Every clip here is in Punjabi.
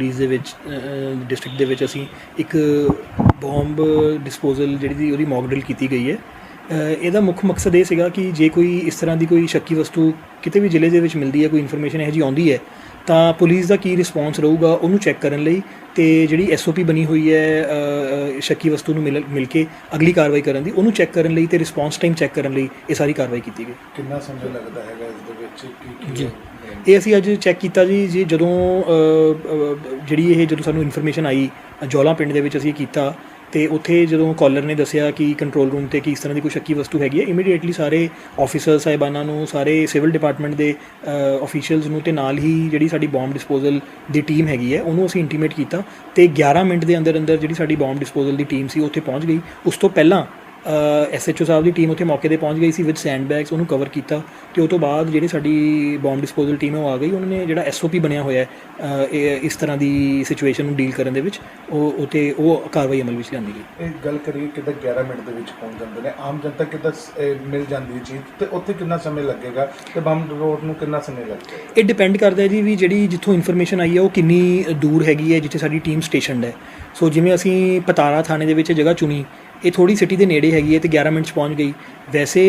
ਪੁਲਿਸ ਦੇ ਵਿੱਚ ਡਿਸਟ੍ਰਿਕਟ ਦੇ ਵਿੱਚ ਅਸੀਂ ਇੱਕ ਬੰਬ ਡਿਸਪੋਜ਼ਲ ਜਿਹੜੀ ਸੀ ਉਹਦੀ ਮੌਕ ਡਰਿਲ ਕੀਤੀ ਗਈ ਹੈ। ਇਹਦਾ ਮੁੱਖ ਮਕਸਦ ਇਹ ਸੀਗਾ ਕਿ ਜੇ ਕੋਈ ਇਸ ਤਰ੍ਹਾਂ ਦੀ ਕੋਈ ਸ਼ੱਕੀ ਵਸਤੂ ਕਿਤੇ ਵੀ ਜ਼ਿਲ੍ਹੇ ਦੇ ਵਿੱਚ ਮਿਲਦੀ ਹੈ ਕੋਈ ਇਨਫੋਰਮੇਸ਼ਨ ਇਹੋ ਜਿਹੀ ਆਉਂਦੀ ਹੈ ਤਾਂ ਪੁਲਿਸ ਦਾ ਕੀ ਰਿਸਪੌਂਸ ਰਹੂਗਾ ਉਹਨੂੰ ਚੈੱਕ ਕਰਨ ਲਈ ਤੇ ਜਿਹੜੀ ਐਸਓਪੀ ਬਣੀ ਹੋਈ ਹੈ ਸ਼ੱਕੀ ਵਸਤੂ ਨੂੰ ਮਿਲ ਕੇ ਅਗਲੀ ਕਾਰਵਾਈ ਕਰਨ ਦੀ ਉਹਨੂੰ ਚੈੱਕ ਕਰਨ ਲਈ ਤੇ ਰਿਸਪੌਂਸ ਟਾਈਮ ਚੈੱਕ ਕਰਨ ਲਈ ਇਹ ਸਾਰੀ ਕਾਰਵਾਈ ਕੀਤੀ ਗਈ। ਕਿੰਨਾ ਸਮਾਂ ਲੱਗਦਾ ਹੈਗਾ ਇਸ ਦੇ ਵਿੱਚ? ਕੀ ਕੀ ਜੀ। ਇਹ ਅਸੀਂ ਅੱਜ ਚੈੱਕ ਕੀਤਾ ਜੀ ਜੀ ਜਦੋਂ ਜਿਹੜੀ ਇਹ ਜਦੋਂ ਸਾਨੂੰ ਇਨਫੋਰਮੇਸ਼ਨ ਆਈ ਜੋਲਾ ਪਿੰਡ ਦੇ ਵਿੱਚ ਅਸੀਂ ਕੀਤਾ ਤੇ ਉੱਥੇ ਜਦੋਂ ਕਾਲਰ ਨੇ ਦੱਸਿਆ ਕਿ ਕੰਟਰੋਲ ਰੂਮ ਤੇ ਕਿ ਇਸ ਤਰ੍ਹਾਂ ਦੀ ਕੋਈ ਸ਼ੱਕੀ ਵਸਤੂ ਹੈਗੀ ਹੈ ਇਮੀਡੀਏਟਲੀ ਸਾਰੇ ਆਫੀਸਰ ਸਾਹਿਬਾਨਾਂ ਨੂੰ, ਸਾਰੇ ਸਿਵਲ ਡਿਪਾਰਟਮੈਂਟ ਦੇ ਅਫੀਸ਼ੀਅਲਸ ਨੂੰ ਤੇ ਨਾਲ ਹੀ ਜਿਹੜੀ ਸਾਡੀ ਬੰਬ ਡਿਸਪੋਜ਼ਲ ਦੀ ਟੀਮ ਹੈਗੀ ਹੈ, ਉਹਨੂੰ ਅਸੀਂ ਇੰਟੀਮੇਟ ਕੀਤਾ ਤੇ 11 ਮਿੰਟ ਦੇ ਅੰਦਰ ਅੰਦਰ ਜਿਹੜੀ ਸਾਡੀ ਬੰਬ ਡਿਸਪੋਜ਼ਲ ਦੀ ਟੀਮ ਸੀ, ਉੱਥੇ ਪਹੁੰਚ ਗਈ। ਉਸ ਤੋਂ ਪਹਿਲਾਂ ਐਸਐਚਓ ਸਾਹਿਬ ਦੀ ਟੀਮ ਉੱਥੇ ਮੌਕੇ ਤੇ ਪਹੁੰਚ ਗਈ ਸੀ ਵਿਦ ਸੈਂਡ ਬੈਗਸ ਉਹਨੂੰ ਕਵਰ ਕੀਤਾ ਤੇ ਉਹ ਤੋਂ ਬਾਅਦ ਜਿਹੜੀ ਸਾਡੀ ਬੰਬ ਡਿਸਪੋਜ਼ਲ ਟੀਮ ਹੈ ਉਹ ਆ ਗਈ। ਉਹਨਾਂ ਨੇ ਜਿਹੜਾ ਐਸਓਪੀ ਬਣਿਆ ਹੋਇਆ ਹੈ ਇਸ ਤਰ੍ਹਾਂ ਦੀ ਸਿਚੁਏਸ਼ਨ ਨੂੰ ਡੀਲ ਕਰਨ ਦੇ ਵਿੱਚ ਉਹ ਉਤੇ ਉਹ ਕਾਰਵਾਈ ਅਮਲ ਵਿੱਚ ਲਿਆਂਦੀ ਗਈ। ਇਹ ਗੱਲ ਕਰੀਏ ਕਿਦਾਂ 11 ਮਿੰਟ ਦੇ ਵਿੱਚ ਪਹੁੰਚ ਜਾਂਦੇ ਨੇ। ਆਮ ਜਨਤਾ ਕਿਦਾਂ ਮਿਲ ਜਾਂਦੀ ਹੈ ਚੀਜ਼? ਤੇ ਉੱਥੇ ਕਿੰਨਾ ਸਮੇਂ ਲੱਗੇਗਾ? ਤੇ ਬੰਬ ਰੋਡ ਨੂੰ ਕਿੰਨਾ ਸਮੇਂ ਲੱਗੇਗਾ? ਇਹ ਡਿਪੈਂਡ ਕਰਦਾ ਹੈ ਜੀ ਵੀ ਜਿਹੜੀ ਜਿੱਥੋਂ ਇਨਫੋਰਮੇਸ਼ਨ ਆਈ ਹੈ ਉਹ ਕਿੰਨੀ ਦੂਰ ਹੈਗੀ ਹੈ ਜਿੱਥੇ ਸਾਡੀ ਟੀਮ ਸਟੇਸ਼ਨਡ ਹੈ। ਸੋ ਜਿਵੇਂ ਅਸੀਂ ਪਤਾਰਾ ਥਾਣੇ ਦੇ ਵਿੱਚ ਜਗ੍ਹਾ ਚੁਣੀ ਇਹ ਥੋੜੀ ਸਿਟੀ ਦੇ ਨੇੜੇ ਹੈਗੀ ਹੈ ਤੇ 11 ਮਿੰਟ 'ਚ ਪਹੁੰਚ ਗਈ। ਵੈਸੇ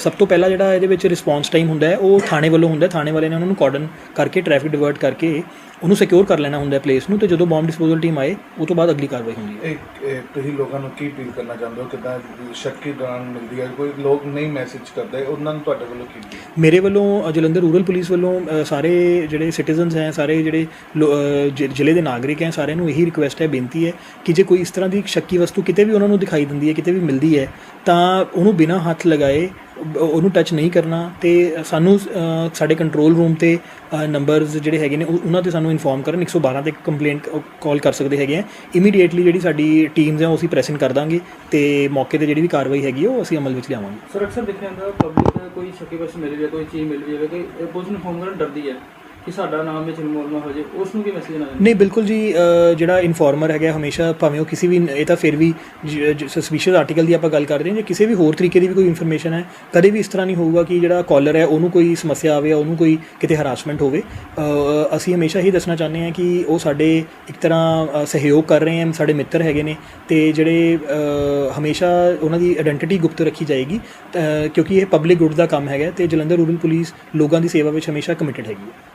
ਸਭ ਤੋਂ ਪਹਿਲਾਂ ਜਿਹੜਾ ਇਹਦੇ ਵਿੱਚ ਰਿਸਪੌਂਸ ਟਾਈਮ ਹੁੰਦਾ ਹੈ, ਉਹ ਥਾਣੇ ਵੱਲੋਂ ਹੁੰਦਾ ਥਾਣੇ ਵਾਲਿਆਂ ਨੇ ਉਹਨਾਂ ਨੂੰ ਕਾਰਡਨ ਕਰਕੇ ਟ੍ਰੈਫਿਕ ਡਿਵਰਟ ਕਰਕੇ ਉਹਨੂੰ ਸਿਕਿਉਰ ਕਰ ਲੈਣਾ ਹੁੰਦਾ ਹੈ ਪਲੇਸ ਨੂੰ ਤੇ ਜਦੋਂ ਬੰਬ ਡਿਸਪੋਜ਼ਲ ਟੀਮ ਆਏ ਉਹ ਤੋਂ ਬਾਅਦ ਅਗਲੀ ਕਾਰਵਾਈ ਹੁੰਦੀ ਹੈ। ਇਹ ਇਹ ਤੁਸੀਂ ਲੋਕਾਂ ਨੂੰ ਕੀ ਅਪੀਲ ਕਰਨਾ ਚਾਹੁੰਦੇ ਹੋ? ਕਿਦਾਂ ਸ਼ੱਕੀ ਦੌਰਾਨ ਮਿਲਦੀ ਹੈ? ਕੋਈ ਲੋਕ ਨਹੀਂ ਮੈਸੇਜ ਕਰਦੇ ਉਹਨਾਂ ਨੂੰ ਤੁਹਾਡੇ ਵੱਲੋਂ ਕੀ? ਮੇਰੇ ਵੱਲੋਂ ਜਲੰਧਰ ਰੂਰਲ ਪੁਲਿਸ ਵੱਲੋਂ ਸਾਰੇ ਜਿਹੜੇ ਸਿਟੀਜ਼ਨਸ ਹੈ ਸਾਰੇ ਜਿਹੜੇ ਜ਼ਿਲ੍ਹੇ ਦੇ ਨਾਗਰਿਕ ਹੈ ਸਾਰਿਆਂ ਨੂੰ ਇਹੀ ਰਿਕੁਐਸਟ ਹੈ ਬੇਨਤੀ ਹੈ ਕਿ ਜੇ ਕੋਈ ਇਸ ਤਰ੍ਹਾਂ ਦੀ ਸ਼ੱਕੀ ਵਸਤੂ ਕਿਤੇ ਵੀ ਉਹਨਾਂ ਨੂੰ ਦਿਖਾਈ ਦਿੰਦੀ ਹੈ ਕਿਤੇ ਵੀ ਮਿਲਦੀ ਹੈ ਤਾਂ ਉਹਨੂੰ ਬਿਨਾਂ ਹੱਥ ਲਗਾਏ ਉਹਨੂੰ ਟੱਚ ਨਹੀਂ ਕਰਨਾ ਤੇ ਸਾਨੂੰ ਸਾਡੇ ਕੰਟਰੋਲ ਰੂਮ ਤੇ ਨੰਬਰਸ ਜਿਹੜੇ ਹੈਗੇ ਨੇ, ਉਹ- ਉਹਨਾਂ ਤੇ ਸਾਨੂੰ ਇਨਫੋਰਮ ਕਰਨ 112 ਤੇ ਕੰਪਲੇਂਟ ਕਾਲ ਕਰ ਸਕਦੇ ਹੈਗੇ ਆ। ਇਮੀਡੀਏਟਲੀ ਜਿਹੜੀ ਸਾਡੀ ਟੀਮਸ ਹੈ ਉਹ ਅਸੀਂ ਪ੍ਰੈਸਿੰਗ ਕਰ ਦਾਂਗੇ ਤੇ ਮੌਕੇ ਤੇ ਜਿਹੜੀ ਵੀ ਕਾਰਵਾਈ ਹੈਗੀ ਉਹ ਅਸੀਂ ਅਮਲ ਵਿੱਚ ਲਿਆਵਾਂਗੇ। ਸਰ ਅਕਸਰ ਦੇਖਿਆ ਜਾਂਦਾ ਪਬਲਿਕ ਕੋਈ ਸ਼ੱਕੀ ਵਸ ਮਿਲ ਜਾਵੇ, ਕੋਈ ਚੀਜ਼ ਮਿਲ ਜਾਵੇ ਕੋਈ ਪੁਲਿਸ ਨੂੰ ਫੋਨ ਕਰਨ ਡਰਦੀ ਹੈ। ਕਿ ਸਾਡਾ ਨਾਮ ਵਿੱਚ ਇਨਵੋਲਵ ਹੋ ਜਾਏ ਉਸ ਨੂੰ ਕੀ ਮੈਸੇਜ ਦੇਣਾ। ਨਹੀਂ, ਬਿਲਕੁਲ ਜੀ ਜਿਹੜਾ ਇਨਫੋਰਮਰ ਹੈਗਾ, ਹਮੇਸ਼ਾ ਭਾਵੇਂ ਉਹ ਕਿਸੇ ਵੀ, ਇਹ ਤਾਂ ਫਿਰ ਵੀ ਸਸਪੀਸ਼ੀਅਸ ਆਰਟੀਕਲ ਦੀ ਆਪਾਂ ਗੱਲ ਕਰਦੇ ਹਾਂ, ਜੇ ਕਿਸੇ ਵੀ ਹੋਰ ਤਰੀਕੇ ਦੀ ਵੀ ਕੋਈ ਇਨਫੋਰਮੇਸ਼ਨ ਹੈ, ਕਦੇ ਵੀ ਇਸ ਤਰ੍ਹਾਂ ਨਹੀਂ ਹੋਊਗਾ ਕਿ ਜਿਹੜਾ ਕਾਲਰ ਹੈ, ਉਹਨੂੰ ਕੋਈ ਸਮੱਸਿਆ ਆਵੇ ਉਹਨੂੰ ਕੋਈ ਕਿਤੇ ਹਰਾਸਮੈਂਟ ਹੋਵੇ। ਅਸੀਂ ਹਮੇਸ਼ਾ ਹੀ ਦੱਸਣਾ ਚਾਹੁੰਦੇ ਹਾਂ ਕਿ ਉਹ ਸਾਡੇ ਇੱਕ ਤਰ੍ਹਾਂ ਸਹਿਯੋਗ ਕਰ ਰਹੇ ਹਨ, ਸਾਡੇ ਮਿੱਤਰ ਹੈਗੇ ਨੇ ਤੇ ਜਿਹੜੇ ਹਮੇਸ਼ਾ ਉਹਨਾਂ ਦੀ ਆਇਡੈਂਟੀਟੀ ਗੁਪਤ ਰੱਖੀ ਜਾਏਗੀ ਕਿਉਂਕਿ ਇਹ ਪਬਲਿਕ ਗੁੱਡ ਦਾ ਕੰਮ ਹੈਗਾ ਤੇ ਜਲੰਧਰ ਰੂਰਲ ਪੁਲਿਸ ਲੋਕਾਂ ਦੀ ਸੇਵਾ ਵਿੱਚ ਹਮੇਸ਼ਾ ਕਮਿਟਡ ਹੈਗੀ ਹੈ।